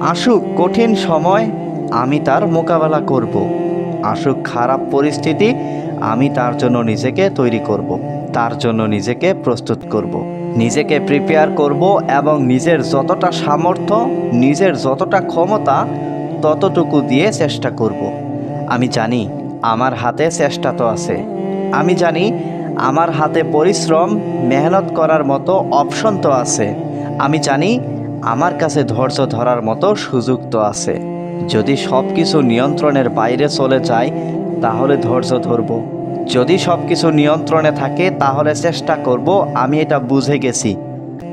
আসুক কঠিন সময়, আমি তার মোকাবেলা করব। আসুক খারাপ পরিস্থিতি, আমি তার জন্য নিজেকে তৈরি করব, তার জন্য নিজেকে প্রস্তুত করব। নিজেকে প্রিপেয়ার করব এবং নিজের যতটা সামর্থ্য, নিজের যতটা ক্ষমতা, ততটুকু দিয়ে চেষ্টা করব। আমি জানি আমার হাতে চেষ্টা তো আছে। আমি জানি আমার হাতে পরিশ্রম, মেহনত করার মতো অপশন তো আছে। আমি জানি আমার কাছে ধৈর্য ধরার মতো সুযোগ তো আছে। যদি সব কিছু নিয়ন্ত্রণের বাইরে চলে যায়, তাহলে ধৈর্য ধরব। যদি সব কিছু নিয়ন্ত্রণে থাকে, তাহলে চেষ্টা করব, আমি এটা বুঝে গেছি।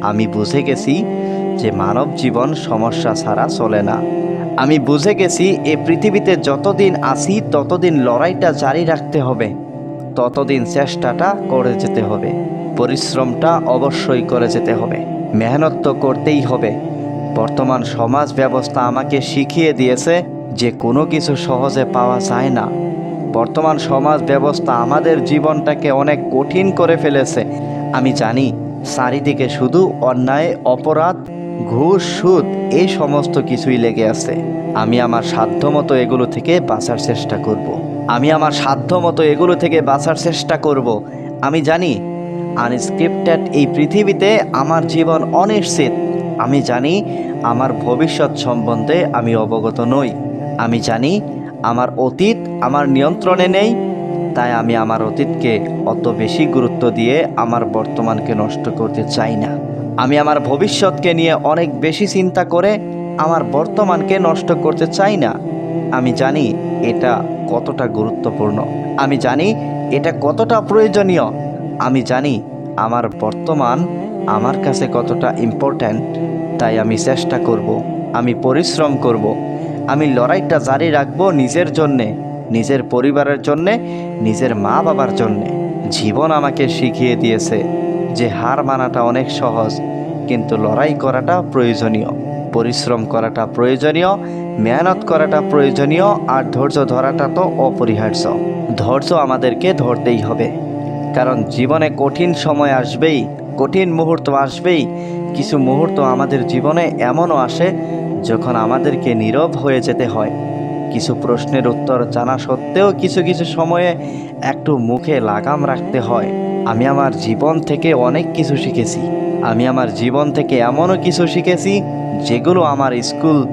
আমি বুঝে গেছি যে মানব জীবন সমস্যা ছাড়া চলে না। আমি বুঝে গেছি এ পৃথিবীতে যতদিন আছি, ততদিন লড়াইটা জারি রাখতে হবে। ততদিন চেষ্টাটা করে যেতে হবে। পরিশ্রমটা অবশ্যই করে যেতে হবে। মেহনত তো করতেই হবে বর্তমান সমাজ ব্যবস্থা আমাকে শিখিয়ে দিয়েছে যে কোনো কিছু সহজে পাওয়া যায় না বর্তমান সমাজ ব্যবস্থা আমাদের জীবনটাকে অনেক কঠিন করে ফেলেছে আমি জানি, চারিদিকে শুধু অন্যায়, অপরাধ, ঘুষ, সুদ, এই সমস্ত কিছুই লেগে আছে আমি আমার সাধ্যমতো এগুলো থেকে বাঁচার চেষ্টা করব। আমি আমার সাধ্যমতো এগুলো থেকে বাঁচার চেষ্টা করব। আমি জানি আনস্ক্রিপ্টেড এই পৃথিবীতে আমার জীবন অনিশ্চিত। আমি জানি আমার ভবিষ্যৎ সম্বন্ধে আমি অবগত নই। আমি জানি আমার অতীত আমার নিয়ন্ত্রণে নেই। তাই আমি আমার অতীতকে অত বেশি গুরুত্ব দিয়ে আমার বর্তমানকে নষ্ট করতে চাই না। আমি আমার ভবিষ্যৎকে নিয়ে অনেক বেশি চিন্তা করে আমার বর্তমানকে নষ্ট করতে চাই না। আমি জানি এটা কতটা গুরুত্বপূর্ণ। আমি জানি এটা কতটা প্রয়োজনীয়। আমি জানি আমার বর্তমান আমার কাছে কতটা ইম্পর্ট্যান্ট তাই আমি চেষ্টা করব, আমি পরিশ্রম করব, আমি লড়াইটা জারি রাখব নিজের জন্যে, নিজের পরিবারের জন্যে, নিজের মা বাবার জন্যে। জীবন আমাকে শিখিয়ে দিয়েছে যে হার মানাটা অনেক সহজ, কিন্তু লড়াই করাটা প্রয়োজনীয়, পরিশ্রম করাটা প্রয়োজনীয়, মেহনত করাটা প্রয়োজনীয়, আর ধৈর্য ধরাটা তো অপরিহার্য। ধৈর্য আমাদেরকে ধরতেই হবে। কারণ জীবনে কঠিন সময় আসবেই, কঠিন মুহূর্ত আসবেই। কিছু মুহূর্ত আমাদের জীবনে এমনও আসে যখন আমাদেরকে নীরব হয়ে যেতে হয়। কিছু প্রশ্নের উত্তর জানা সত্ত্বেও কিছু কিছু সময়ে একটু মুখে লাগাম রাখতে হয়। আমি আমার জীবন থেকে অনেক কিছু শিখেছি। আমি আমার জীবন থেকে এমনও কিছু শিখেছি যেগুলো আমার স্কুল,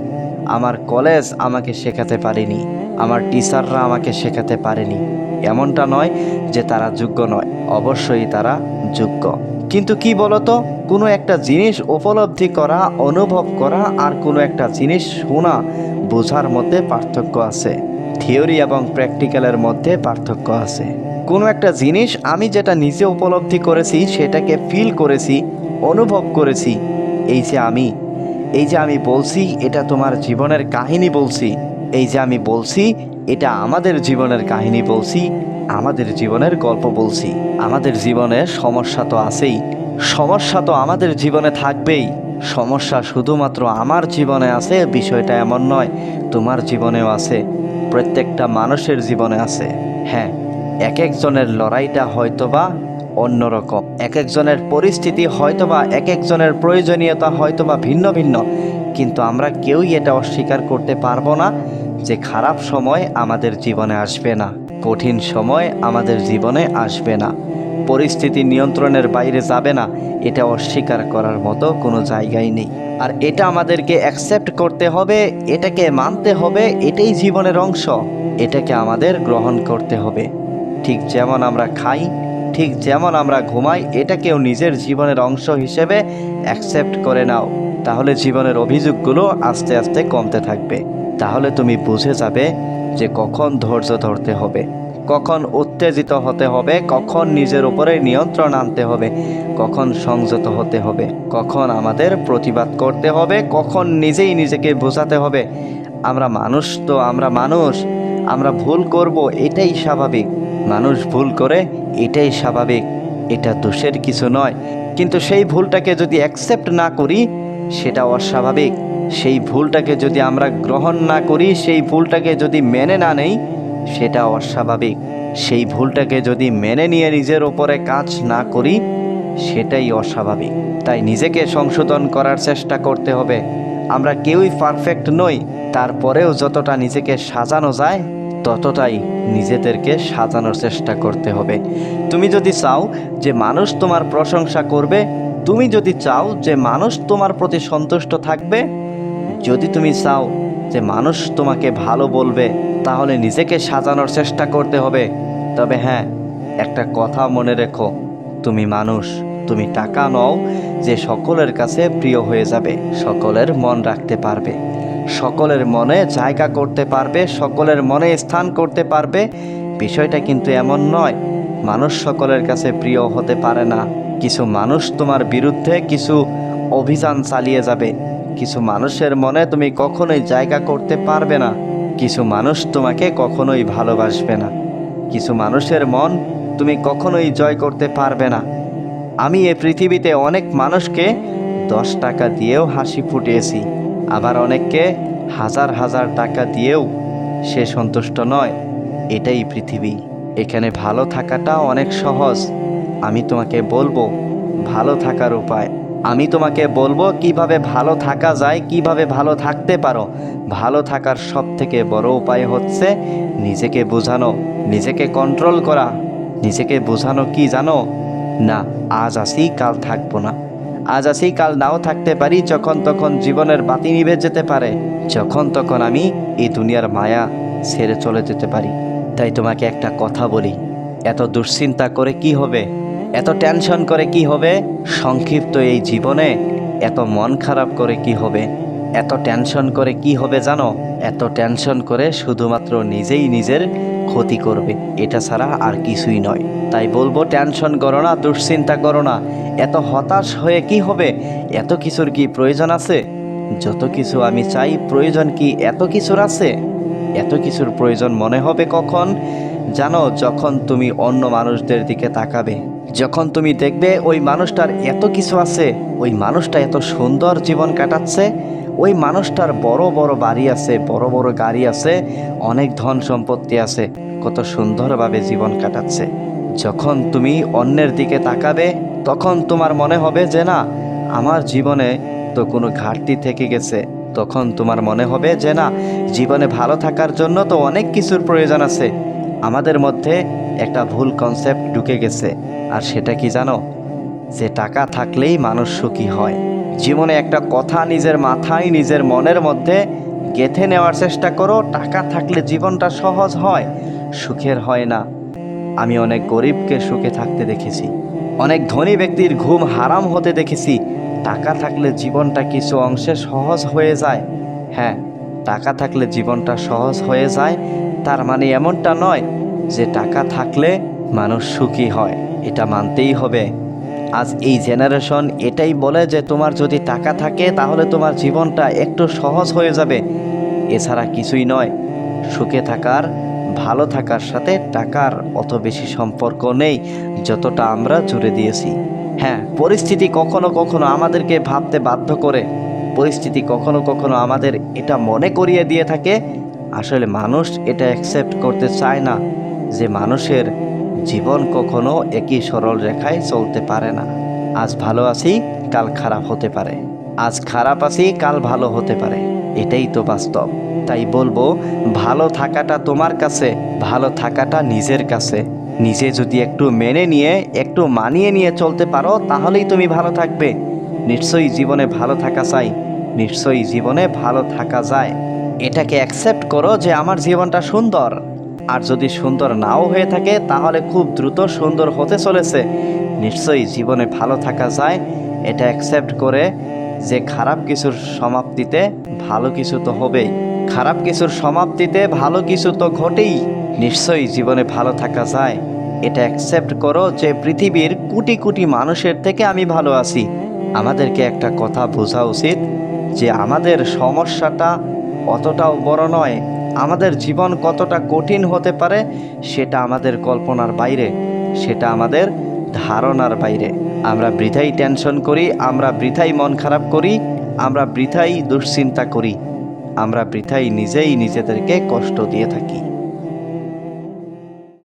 আমার কলেজ আমাকে শেখাতে পারেনি। আমার টিচাররা আমাকে শেখাতে পারেনি। এমনটা নয় যে তারা যোগ্য নয়, অবশ্যই তারা যোগ্য। কিন্তু কি বলতো, কোনো একটা জিনিস উপলব্ধি করা, অনুভব করা আর কোনো একটা জিনিস শোনা বোঝার মধ্যে পার্থক্য আছে। থিওরি এবং প্র্যাকটিক্যালের মধ্যে পার্থক্য আছে। কোনো একটা জিনিস আমি যেটা নিজে উপলব্ধি করেছি, সেটাকে ফিল করেছি, অনুভব করেছি, এই যে আমি, এই যে আমি বলছি, এটা তোমার জীবনের কাহিনী বলছি। এই যে আমি বলছি, এটা আমাদের জীবনের কাহিনী বলছি, আমাদের জীবনের গল্প বলছি। আমাদের জীবনে সমস্যা তো আছেই। সমস্যা তো আমাদের জীবনে থাকবেই। সমস্যা শুধুমাত্র আমার জীবনে আছে, বিষয়টা এমন নয়, তোমার জীবনেও আছে, প্রত্যেকটা মানুষের জীবনে আছে। হ্যাঁ এক একজনের লড়াইটা হয়তোবা অন্যরকম। এক একজনের পরিস্থিতি হয়তোবা এক একজনের প্রয়োজনীয়তা হয়তোবা ভিন্ন ভিন্ন, কিন্তু আমরা কেউই এটা অস্বীকার করতে পারব না যে খারাপ সময় আমাদের জীবনে আসবে না, কঠিন সময় আমাদের জীবনে আসবে না, পরিস্থিতি নিয়ন্ত্রণের বাইরে যাবে না, এটা অস্বীকার করার মতো কোনো জায়গাই নেই। আর এটা আমাদেরকে অ্যাকসেপ্ট করতে হবে, এটাকে মানতে হবে, এটাই জীবনের অংশ, এটাকে আমাদের গ্রহণ করতে হবে। ঠিক যেমন আমরা খাই ঠিক যেমন আমরা ঘুমাই এটাকেও নিজের জীবনের অংশ হিসেবে অ্যাকসেপ্ট করে নাও। তাহলে জীবনের অভিযোগগুলো আস্তে আস্তে কমতে থাকবে। তাহলে তুমি বুঝে যাবে যে কখন ধৈর্য ধরতে হবে, কখন উত্তেজিত হতে হবে, কখন নিজের উপরে নিয়ন্ত্রণ আনতে হবে, কখন সংযত হতে হবে, কখন আমাদের প্রতিবাদ করতে হবে, কখন নিজেই নিজেকে বোঝাতে হবে। আমরা মানুষ তো, আমরা মানুষ, আমরা ভুল করব, এটাই স্বাভাবিক। মানুষ ভুল করে, এটাই স্বাভাবিক। এটা দোষের কিছু নয়। কিন্তু সেই ভুলটাকে যদি অ্যাকসেপ্ট না করি, সেটা অস্বাভাবিক। সেই ভুলটাকে যদি আমরা গ্রহণ না করি, সেই ভুলটাকে যদি মেনে না নেই, সেটা অস্বাভাবিক। সেই ভুলটাকে যদি মেনে নিয়ে নিজের ওপরে কাজ না করি, সেটাই অস্বাভাবিক। তাই নিজেকে সংশোধন করার চেষ্টা করতে হবে। আমরা কেউই পারফেক্ট নই, তারপরেও যতটা নিজেকে সাজানো যায় ততটাই নিজেদেরকে সাজানোর চেষ্টা করতে হবে। তুমি যদি চাও যে মানুষ তোমার প্রশংসা করবে, তুমি যদি চাও যে মানুষ তোমার প্রতি সন্তুষ্ট থাকবে, যদি তুমি চাও যে মানুষ তোমাকে ভালো বলবে, তাহলে নিজেকে সাজানোর চেষ্টা করতে হবে। তবে হ্যাঁ একটা কথা মনে রেখো, তুমি মানুষ, তুমি টাকা নও যে সকলের কাছে প্রিয় হয়ে যাবে, সকলের মন রাখতে পারবে। সকলের মনে জায়গা করতে পারবে, সকলের মনে স্থান করতে পারবে। বিষয়টা কিন্তু এমন নয়, মানুষ সকলের কাছে প্রিয় হতে পারে না। কিছু মানুষ তোমার বিরুদ্ধে কিছু অভিযান চালিয়ে যাবে। কিছু মানুষের মনে তুমি কখনোই জায়গা করতে পারবে না। কিছু মানুষ তোমাকে কখনোই ভালোবাসবে না। কিছু মানুষের মন তুমি কখনোই জয় করতে পারবে না। আমি এ পৃথিবীতে অনেক মানুষকে দশ টাকা দিয়েও হাসি ফুটিয়েছি আবার অনেককে হাজার হাজার টাকা দিয়েও সে সন্তুষ্ট নয়। এটাই পৃথিবী। এখানে ভালো থাকাটা অনেক সহজ। আমি তোমাকে বলব, ভালো থাকার উপায়। আমি তোমাকে বলব, কীভাবে ভালো থাকা যায়, কীভাবে ভালো থাকতে পারো। ভালো থাকার সব থেকে বড় উপায় হচ্ছে নিজেকে বোঝানো, নিজেকে কন্ট্রোল করা। নিজেকে বোঝানো কি জানো? না, আজ আসি, কাল থাকব না। আজ আসি কাল নাও থাকতে পারি, যখন তখন জীবনের বাতি নিভে যেতে পারে। যখন তখন আমি এই দুনিয়ার মায়া ছেড়ে চলে যেতে পারি। তাই তোমাকে একটা কথা বলি, এত দুশ্চিন্তা করে কি হবে? এত টেনশন করে কি হবে? সংক্ষিপ্ত এই জীবনে এত মন খারাপ করে কি হবে? এত টেনশন করে কি হবে জানো? এত টেনশন করে শুধুমাত্র নিজেই নিজের ক্ষতি করবে, এটা ছাড়া আর কিছুই নয়। তাই বলব, টেনশন করো না, দুশ্চিন্তা করো না। এত হতাশ হয়ে কি হবে? এত কিছুর কি প্রয়োজন আছে? যত কিছু আমি চাই, প্রয়োজন কি এত কিছুর আছে? এত কিছুর প্রয়োজন মনে হবে কখন? জানো, যখন তুমি অন্য মানুষদের দিকে তাকাবে, যখন তুমি দেখবে ওই মানুষটার এত কিছু আছে, ওই মানুষটা এত সুন্দর জীবন কাটাচ্ছে ওই মানুষটার বড় বড় বাড়ি আছে, বড় বড় গাড়ি আছে, অনেক ধন সম্পত্তি আছে, কত সুন্দরভাবে জীবন কাটাচ্ছে। যখন তুমি অন্যের দিকে তাকাবে, তখন তোমার মনে হবে যে না, আমার জীবনে তো কোনো ঘাটতি থেকে গেছে। তখন তোমার মনে হবে যে না, জীবনে ভালো থাকার জন্য তো অনেক কিছুর প্রয়োজন আছে। আমাদের মধ্যে একটা ভুল কনসেপ্ট ঢুকে গেছে। আর সেটা কি জানো? যে টাকা থাকলেই মানুষ সুখী হয়। জীবনে একটা কথা নিজের মাথায়, নিজের মনের মধ্যে গেঁথে নেওয়ার চেষ্টা করো। টাকা থাকলে জীবনটা সহজ হয়, সুখের হয় না। আমি অনেক গরিবকে সুখে থাকতে দেখেছি। অনেক ধনী ব্যক্তির ঘুম হারাম হতে দেখেছি। টাকা থাকলে জীবনটা কিছু অংশে সহজ হয়ে যায়। হ্যাঁ টাকা থাকলে জীবনটা সহজ হয়ে যায়। তার মানে এমনটা নয় যে টাকা থাকলে মানুষ সুখী হয়। এটা মানতেই হবে। আজ এই জেনারেশন এটাই বলে যে তোমার যদি টাকা থাকে তাহলে তোমার জীবনটা একটু সহজ হয়ে যাবে। এছাড়া কিছুই নয়, সুখে থাকার, ভালো থাকার সাথে টাকার অত বেশি সম্পর্ক নেই, যতটা আমরা জুড়ে দিয়েছি। হ্যাঁ পরিস্থিতি কখনো কখনো আমাদেরকে ভাবতে বাধ্য করে। পরিস্থিতি কখনো কখনো আমাদের এটা মনে করিয়ে দিয়ে থাকে। আসলে মানুষ এটা অ্যাকসেপ্ট করতে চায় না যে মানুষের জীবন কখনো একই সরল রেখায় চলতে পারে না। আজ ভালো আছি, কাল খারাপ হতে পারে। আজ খারাপ আছি, কাল ভালো হতে পারে। এটাই তো বাস্তব। তাই বলব, ভালো থাকাটা তোমার কাছে, ভালো থাকাটা নিজের কাছে। নিজে যদি একটু মেনে নিয়ে, একটু মানিয়ে নিয়ে চলতে পারো, তাহলেই তুমি ভালো থাকবে। নিশ্চয়ই জীবনে ভালো থাকা চাই। নিশ্চয়ই জীবনে ভালো থাকা যায়। এটাকে অ্যাকসেপ্ট করো যে আমার জীবনটা সুন্দর। আর যদি সুন্দর নাও হয়ে থাকে, তাহলে খুব দ্রুত সুন্দর হতে চলেছে। নিশ্চয়ই জীবনে ভালো থাকা যায়, এটা অ্যাকসেপ্ট করে যে খারাপ কিছুর সমাপ্তিতে ভালো কিছু তো হবেই। খারাপ কিছুর সমাপ্তিতে ভালো কিছু তো ঘটেই। নিশ্চয়ই জীবনে ভালো থাকা যায়। এটা অ্যাকসেপ্ট করো যে পৃথিবীর কোটি কোটি মানুষের থেকে আমি ভালো আছি। আমাদেরকে একটা কথা বোঝা উচিত যে আমাদের সমস্যাটা অতটাও বড় নয় আমাদের জীবন কতটা কঠিন হতে পারে সেটা আমাদের কল্পনার বাইরে, সেটা আমাদের ধারণার বাইরে। আমরা বৃথাই টেনশন করি, আমরা বৃথাই মন খারাপ করি, আমরা বৃথাই দুশ্চিন্তা করি, আমরা বৃথাই নিজেই নিজেদেরকে কষ্ট দিয়ে থাকি।